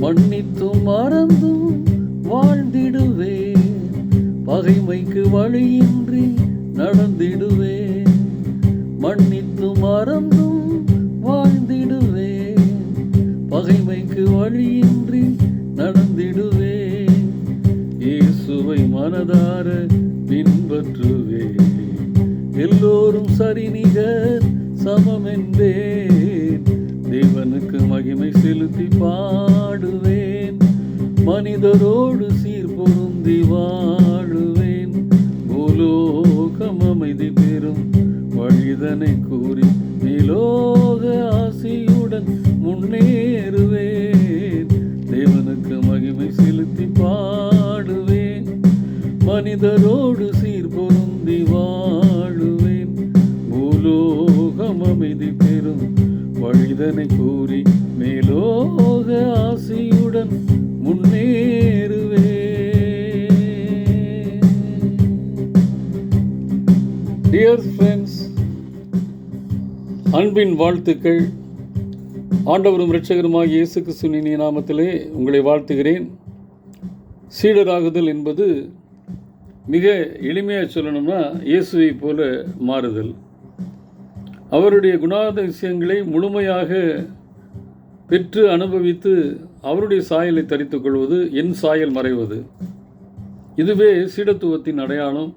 மன்னித்தும் மறந்தும் வாழ்ந்திடுவேன். பகைமைக்கு வழியின்றி நடந்திடுவேன். மன்னித்தும் மறந்தும் வாழ்ந்திடுவேன். பகைமைக்கு வழியின்றி நடந்திடுவேன். மனதார பின்பற்றுவே. எல்லோரும் சரிநிகர் சமம் என்பேன். தேவனுக்கு மகிமை செலுத்தி பாடுவேன். மனிதரோடு சீர் பொருந்திவான். மனிதரோடு சீர் பொருந்தி வாழுவேன். பூலோகம் அமைதி பெறும் வழிதனை கூறி மேலோக ஆசையுடன் முன்னேறுவேன். டியர் ஃப்ரெண்ட்ஸ் அன்பின் வாழ்த்துக்கள். ஆண்டவரும் இரட்சகருமாகிய இயேசு கிறிஸ்துவின் நாமத்திலே உங்களை வாழ்த்துகிறேன். சீடராகுதல் என்பது மிக எளிமையாக சொல்லணும்னா இயேசுவை போல மாறுதல். அவருடைய குணாதிசயங்களை முழுமையாக பெற்று அனுபவித்து அவருடைய சாயலை தரித்துக் கொள்வது என் சாயல் மறைவது. இதுவே சீடத்துவத்தின் அடையாளம்.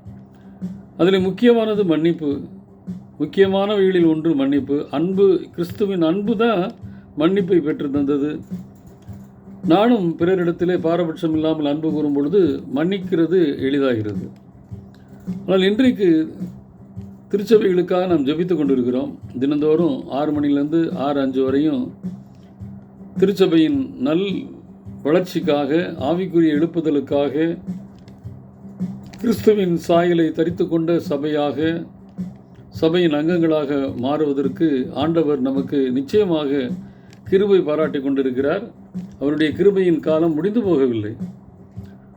அதில் முக்கியமானது மன்னிப்பு. முக்கியமானவைகளில் ஒன்று மன்னிப்பு. அன்பு கிறிஸ்துவின் அன்பு தான் மன்னிப்பை பெற்று தந்தது. நானும் பிறரிடத்திலே பாரபட்சம் இல்லாமல் அன்பு கூறும் பொழுது மன்னிக்கிறது எளிதாகிறது. ஆனால் இன்றைக்கு திருச்சபைகளுக்காக நாம் ஜபித்து கொண்டிருக்கிறோம். தினந்தோறும் ஆறு மணிலேருந்து ஆறு அஞ்சு வரையும் திருச்சபையின் நல் வளர்ச்சிக்காக ஆவிக்குரிய எழுப்புதலுக்காக கிறிஸ்துவின் சாயலை தரித்து கொண்ட சபையாக சபையின் அங்கங்களாக மாறுவதற்கு ஆண்டவர் நமக்கு நிச்சயமாக கிருபை பாராட்டி கொண்டிருக்கிறார். அவருடைய கிருபையின் காலம் முடிந்து போகவில்லை.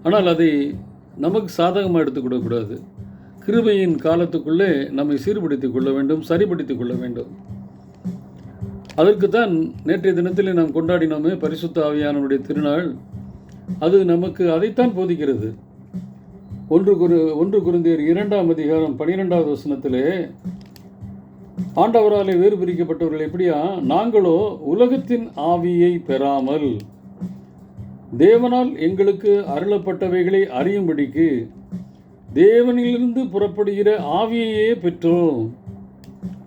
ஆனால் அதை நமக்கு சாதகமாக எடுத்துக்கூடக்கூடாது கிருபையின் காலத்துக்குள்ளே நம்மை சீர்படுத்திக் கொள்ள வேண்டும் சரிப்படுத்திக் கொள்ள வேண்டும். அதற்குத்தான் நேற்றைய தினத்திலே நாம் கொண்டாடினோமே பரிசுத்த ஆவியானவருடைய திருநாள். அது நமக்கு அதைத்தான் போதிக்கிறது. ஒன்று குரு ஒன்று குருந்தியர் இரண்டாம் அதிகாரம் பனிரெண்டாவது வசனத்திலே ஆண்டவராலே வேறு பிரிக்கப்பட்டவர்கள் எப்படியா? நாங்களோ உலகத்தின் ஆவியை பெறாமல் தேவனால் எங்களுக்கு அருளப்பட்டவைகளை அறியும்படிக்கு தேவனிலிருந்து புறப்படுகிற ஆவியையே பெற்றோம்.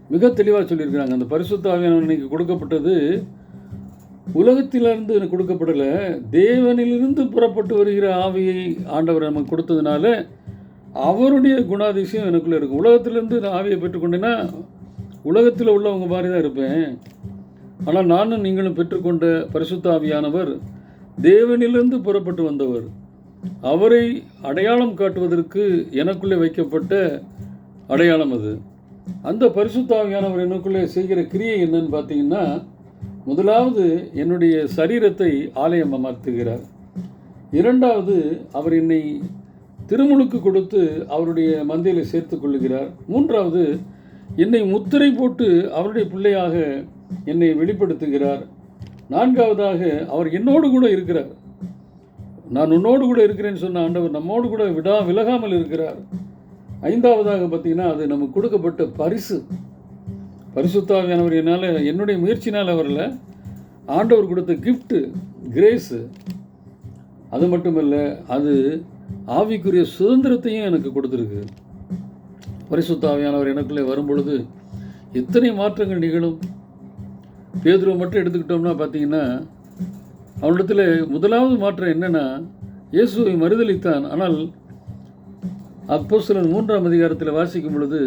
மிக தெளிவாக சொல்லியிருக்கிறாங்க. அந்த பரிசுத்த ஆவியானவர் இன்னைக்கு கொடுக்கப்பட்டது உலகத்திலிருந்து எனக்கு கொடுக்கப்படலை தேவனிலிருந்து புறப்பட்டு வருகிற ஆவியை ஆண்டவர் நமக்கு கொடுத்ததுனால அவருடைய குணாதிசயம் எனக்குள்ளே இருக்கும். உலகத்திலிருந்து நான் ஆவியை பெற்றுக்கொண்டேன்னா உலகத்தில் உள்ளவங்க மாதிரி தான் இருப்பேன். ஆனால் நானும் நீங்களும் பெற்றுக்கொண்ட பரிசுத்தாவியானவர் தேவனிலிருந்து புறப்பட்டு வந்தவர். அவரை அடையாளம் காட்டுவதற்கு எனக்குள்ளே வைக்கப்பட்ட அடையாளம் அது. அந்த பரிசுத்தாவியானவர் எனக்குள்ளே செய்கிற கிரியை என்னன்னு பார்த்தீங்கன்னா முதலாவது என்னுடைய சரீரத்தை ஆலயம் அமர்த்துகிறார் இரண்டாவது அவர் என்னை திருமுழுக்கு கொடுத்து அவருடைய மந்தையில் சேர்த்து கொள்ளுகிறார். மூன்றாவது என்னை முத்திரை போட்டு அவருடைய பிள்ளையாக என்னை வெளிப்படுத்துகிறார். நான்காவதாக அவர் என்னோடு கூட இருக்கிறார். நான் உன்னோடு கூட இருக்கிறேன்னு சொன்ன ஆண்டவர் நம்மோடு கூட விடா விலகாமல் இருக்கிறார். ஐந்தாவதாக பார்த்தீங்கன்னா அது நமக்கு கொடுக்கப்பட்ட பரிசு. பரிசுத்தாவியானவர் என்னால் என்னுடைய முயற்சினால் வரல ஆண்டவர் கொடுத்த கிஃப்ட்டு கிரேஸு அது மட்டுமல்ல அது ஆவிக்குரிய சுதந்திரத்தையும் எனக்கு கொடுத்துருக்கு. பரிசுத்தாவியானவர் எனக்குள்ளே வரும்பொழுது எத்தனை மாற்றங்கள் நிகழும். பேதுருவை மட்டும் எடுத்துக்கிட்டோம்னா பார்த்தீங்கன்னா அவனிடத்தில் முதலாவது மாற்றம் என்னென்னா இயேசுவை மறுதளித்தான் ஆனால் அப்போ சிலர் மூன்றாம் அதிகாரத்தில் வாசிக்கும் பொழுது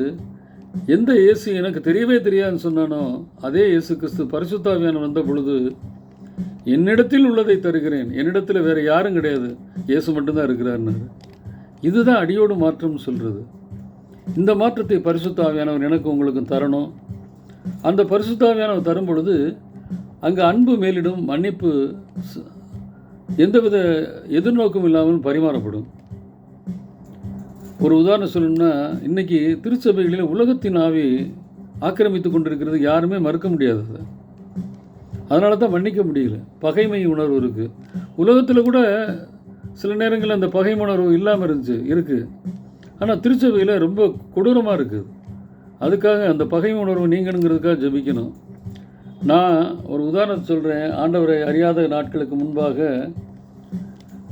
எந்த இயேசு எனக்கு தெரியவே தெரியாதுன்னு சொன்னானோ அதே இயேசு கிறிஸ்து பரிசுத்தாவியான வந்த பொழுது என்னிடத்தில் உள்ளதை தருகிறேன். என்னிடத்தில் வேறு யாரும் கிடையாது. இயேசு மட்டும்தான் இருக்கிறாருன்னு இதுதான் அடியோடு மாற்றம்னு சொல்கிறது இந்த மாற்றத்தை பரிசுத்தாவியானவர் எனக்கு உங்களுக்கும் தரணும். அந்த பரிசுத்தாவியானவர் தரும் பொழுது அங்கே அன்பு மேலிடும் மன்னிப்பு எந்தவித எதிர்நோக்கம் இல்லாமல் பரிமாறப்படும். ஒரு உதாரணம் சொல்லணும்னா இன்னைக்கு திருச்சபைகளில் உலகத்தின் ஆவி ஆக்கிரமித்து கொண்டிருக்கிறது யாருமே மறுக்க முடியாது. அதனால தான் மன்னிக்க முடியல. பகைமை உணர்வு இருக்குது உலகத்தில் கூட சில நேரங்களில் அந்த பகைமை உணர்வு இல்லாமல் இருந்துச்சு இருக்குது ஆனால் திருச்சபையில் ரொம்ப கொடூரமாக இருக்குது அதுக்காக அந்த பகை உணர்வு நீங்கணுங்கிறதுக்காக ஜெபிக்கணும். நான் ஒரு உதாரணத்தை சொல்கிறேன் ஆண்டவரை அறியாத நாட்களுக்கு முன்பாக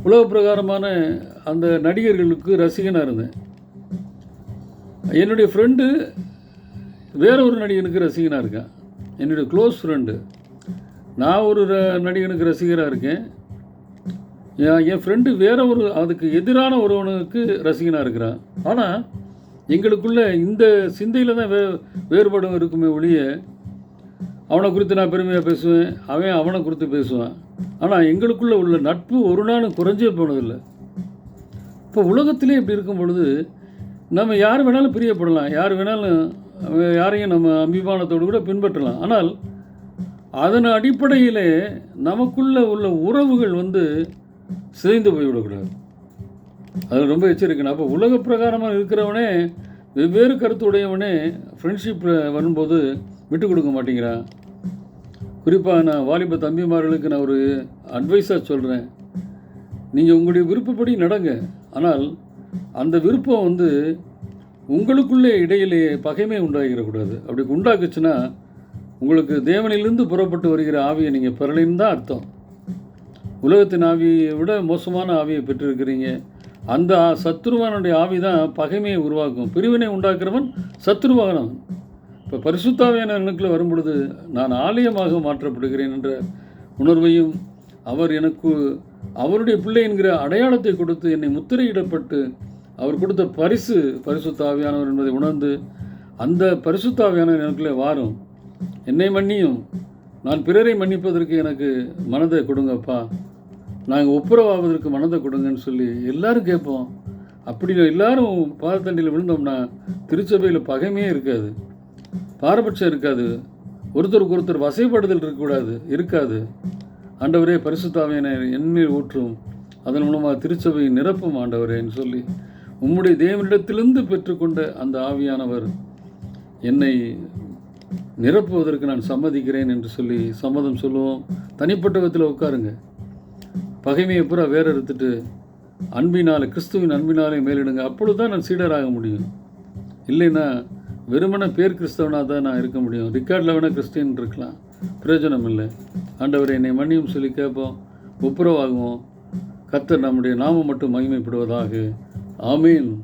உலக பிரகாரமான அந்த நடிகர்களுக்கு ரசிகனாக இருந்தேன். என்னுடைய ஃப்ரெண்டு வேற ஒரு நடிகனுக்கு ரசிகனாக இருக்கேன். என்னுடைய க்ளோஸ் ஃப்ரெண்டு நான் ஒரு ர- நடிகனுக்கு ரசிகராக இருக்கேன். என் ஃப்ரெண்டு வேற ஒரு அதுக்கு எதிரான ஒருவனுக்கு ரசிகனாக இருக்கிறான் ஆனால் எங்களுக்குள்ள இந்த சிந்தையில் தான் வே வேறுபாடும் இருக்குமே ஒழிய அவனை குறித்து நான் பெருமையாக பேசுவேன் அவன் அவனை குறித்து பேசுவான். ஆனால் எங்களுக்குள்ளே உள்ள நட்பு ஒரு நாளும் குறைஞ்சே போனதில்லை. இப்போ உலகத்திலே இப்படி இருக்கும் பொழுது நம்ம யார் வேணாலும் பிரியப்படலாம் யார் வேணாலும் யாரையும் நம்ம அபிமானத்தோடு கூட பின்பற்றலாம். ஆனால் அதன் அடிப்படையிலே நமக்குள்ளே உள்ள உறவுகள் வந்து சிதைந்து போய்விடக்கூடாது அது ரொம்ப எச்சரிக்கணும் அப்போ உலக பிரகாரமாக இருக்கிறவனே வெவ்வேறு கருத்து உடையவனே ஃப்ரெண்ட்ஷிப்பில் வரும்போது விட்டு கொடுக்க மாட்டேங்கிறான் குறிப்பாக நான் வாலிப தம்பிமார்களுக்கு நான் ஒரு அட்வைஸாக சொல்கிறேன் நீங்கள் உங்களுடைய விருப்பப்படி நடங்க. ஆனால் அந்த விருப்பம் வந்து உங்களுக்குள்ளே இடையிலேயே பகைமை உண்டாகிடக்கூடாது. அப்படி உண்டாக்குச்சுன்னா உங்களுக்கு தேவனிலிருந்து புறப்பட்டு வருகிற ஆவியை நீங்கள் பெறலின்னு தான் அர்த்தம். உலகத்தின் ஆவியை விட மோசமான ஆவியை பெற்றிருக்கிறீங்க. அந்த சத்ருவானுடைய ஆவி தான் பகைமையை உருவாக்கும். பிரிவினை உண்டாக்குறவன் சத்துருவானவன். இப்போ பரிசுத்தாவியான எனக்குள்ள வரும்பொழுது நான் ஆலயமாக மாற்றப்படுகிறேன் என்ற உணர்வையும் அவர் எனக்கு அவருடைய பிள்ளை என்கிற அடையாளத்தை கொடுத்து என்னை முத்திரையிடப்பட்டு அவர் கொடுத்த பரிசு பரிசுத்தாவியானவர் என்பதை உணர்ந்து அந்த பரிசுத்தாவியான எனக்குள்ளே வாரும். என்னை மன்னியும். நான் பிறரை மன்னிப்பதற்கு எனக்கு மனதை கொடுங்கப்பா. நாங்கள் ஒப்புரவாவதற்கு மனதை கொடுங்கன்னு சொல்லி எல்லாரும் கேட்போம். அப்படி எல்லாரும் பாதத்தண்டியில் விழுந்தோம்னா திருச்சபையில் பகைமையே இருக்காது. பாரபட்சம் இருக்காது. ஒருத்தருக்கு ஒருத்தர் வசைப்படுதல் இருக்கக்கூடாது இருக்காது. ஆண்டவரே பரிசுத்தாவியன என்மேல் ஊற்றும். அதன் மூலமாக திருச்சபையை நிரப்பும் ஆண்டவரேன்னு சொல்லி உம்முடைய தேவனிடத்திலிருந்து பெற்றுக்கொண்ட அந்த ஆவியானவர் என்னை நிரப்புவதற்கு நான் சம்மதிக்கிறேன் என்று சொல்லி சம்மதம் சொல்லுவோம். தனிப்பட்ட விதத்தில் உட்காருங்க. பகைமையை பூரா வேற எடுத்துட்டு அன்பினாலே கிறிஸ்துவின் அன்பினாலே மேலிடுங்க. அப்பொழுது தான் நான் சீடராக முடியும். இல்லைன்னா வெறுமனே பேர் கிறிஸ்தவனாக தான் நான் இருக்க முடியும். ரிக்கார்டில் வேணால் கிறிஸ்டின் இருக்கலாம். பிரயோஜனம் இல்லை. ஆண்டவர் என்னை மன்னியும் சொல்லி கேட்போம். ஒப்புரவாகுவோம். கத்தர் நம்முடைய நாமம் மட்டும் மகிமைப்படுவதாக. ஆமீன்.